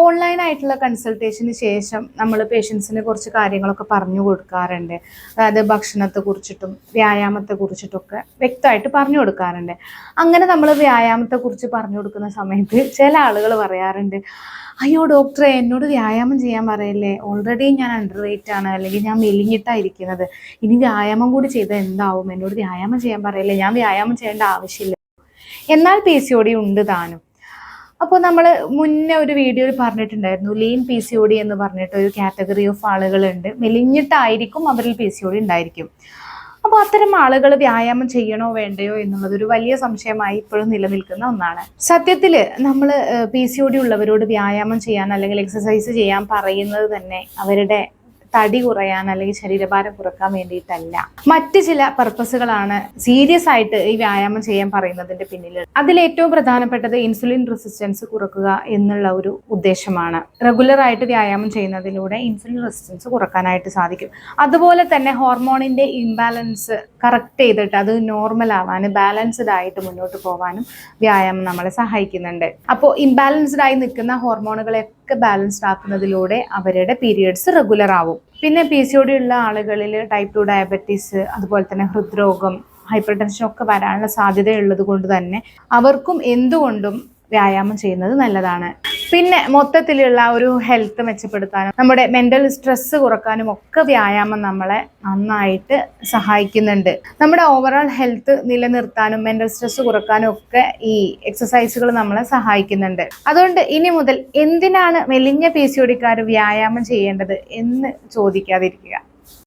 ഓൺലൈനായിട്ടുള്ള കൺസൾട്ടേഷന് ശേഷം നമ്മൾ പേഷ്യൻസിന് കുറച്ച് കാര്യങ്ങളൊക്കെ പറഞ്ഞു കൊടുക്കാറുണ്ട്. അതായത് ഭക്ഷണത്തെ കുറിച്ചിട്ടും വ്യായാമത്തെ കുറിച്ചിട്ടൊക്കെ വ്യക്തമായിട്ട് പറഞ്ഞു കൊടുക്കാറുണ്ട്. അങ്ങനെ നമ്മൾ വ്യായാമത്തെ കുറിച്ച് പറഞ്ഞു കൊടുക്കുന്ന സമയത്ത് ചില ആളുകൾ പറയാറുണ്ട് അയ്യോ ഡോക്ടറെ എന്നോട് വ്യായാമം ചെയ്യാൻ പറയല്ലേ? ഓൾറെഡി ഞാൻ അണ്ടർ വെയിറ്റ് ആണ് അല്ലെങ്കിൽ ഞാൻ മെലിഞ്ഞിട്ടായിരിക്കുന്നത്. ഇനി വ്യായാമം കൂടി ചെയ്താൽ എന്താവും? എന്നോട് വ്യായാമം ചെയ്യാൻ പറയല്ലേ? ഞാൻ വ്യായാമം ചെയ്യേണ്ട ആവശ്യമില്ല. എന്നാൽ പി സി ഒ ഡി ഉണ്ട് താനും. അപ്പോൾ നമ്മൾ മുന്നേ ഒരു വീഡിയോയിൽ പറഞ്ഞിട്ടുണ്ടായിരുന്നു lean P C O D എന്ന് പറഞ്ഞിട്ട് ഒരു കാറ്റഗറി ഓഫ് ആളുകളുണ്ട്. മെലിഞ്ഞിട്ടായിരിക്കും അവരിൽ പി സി ഒ ഡി ഉണ്ടായിരിക്കും. അപ്പോൾ അത്തരം ആളുകൾ വ്യായാമം ചെയ്യണോ വേണ്ടയോ എന്നുള്ളത് ഒരു വലിയ സംശയമായി ഇപ്പോഴും നിലനിൽക്കുന്ന ഒന്നാണ്. സത്യത്തിൽ നമ്മൾ പി സി ഒ ഡി ഉള്ളവരോട് വ്യായാമം ചെയ്യാൻ അല്ലെങ്കിൽ എക്സസൈസ് ചെയ്യാൻ പറയുന്നത് തന്നെ അവരുടെ തടി കുറയാൻ അല്ലെങ്കിൽ ശരീരഭാരം കുറയ്ക്കാൻ വേണ്ടിയിട്ടല്ല. മറ്റ് ചില പർപ്പസുകളാണ് സീരിയസ് ആയിട്ട് ഈ വ്യായാമം ചെയ്യാൻ പറയുന്നതിന്റെ പിന്നിൽ. അതിൽ ഏറ്റവും പ്രധാനപ്പെട്ടത് ഇൻസുലിൻ റെസിസ്റ്റൻസ് കുറക്കുക എന്നുള്ള ഒരു ഉദ്ദേശമാണ്. റെഗുലർ ആയിട്ട് വ്യായാമം ചെയ്യുന്നതിലൂടെ ഇൻസുലിൻ റെസിസ്റ്റൻസ് കുറക്കാനായിട്ട് സാധിക്കും. അതുപോലെ തന്നെ ഹോർമോണിന്റെ ഇംബാലൻസ് കറക്റ്റ് ചെയ്തിട്ട് അത് നോർമൽ ആവാനും ബാലൻസ്ഡ് ആയിട്ട് മുന്നോട്ട് പോകാനും വ്യായാമം നമ്മളെ സഹായിക്കുന്നുണ്ട്. അപ്പോൾ ഇംബാലൻസ്ഡ് ആയി നിൽക്കുന്ന ഹോർമോണുകളെയൊക്കെ ബാലൻസ്ഡ് ആക്കുന്നതിലൂടെ അവരുടെ പീരിയഡ്സ് റെഗുലർ ആവും. പിന്നെ പി സി ഒടി ഉള്ള ആളുകളിൽ ടൈപ്പ് ടു ഡയബറ്റീസ് അതുപോലെ തന്നെ ഹൃദ്രോഗം ഹൈപ്പർ ടെൻഷൻ ഒക്കെ വരാനുള്ള സാധ്യതയുള്ളത് കൊണ്ട് തന്നെ അവർക്കും എന്തുകൊണ്ടും വ്യായാമം ചെയ്യുന്നത് നല്ലതാണ്. പിന്നെ മൊത്തത്തിലുള്ള ഒരു ഹെൽത്ത് മെച്ചപ്പെടുത്താനും നമ്മുടെ മെന്റൽ സ്ട്രെസ് കുറക്കാനും ഒക്കെ വ്യായാമം നമ്മളെ നന്നായിട്ട് സഹായിക്കുന്നുണ്ട്. നമ്മുടെ ഓവറോൾ ഹെൽത്ത് നിലനിർത്താനും മെന്റൽ സ്ട്രെസ് കുറക്കാനും ഒക്കെ ഈ എക്സസൈസുകൾ നമ്മളെ സഹായിക്കുന്നുണ്ട്. അതുകൊണ്ട് ഇനി മുതൽ എന്തിനാണ് മെലിഞ്ഞ പി സി വ്യായാമം ചെയ്യേണ്ടത് എന്ന് ചോദിക്കാതിരിക്കുക.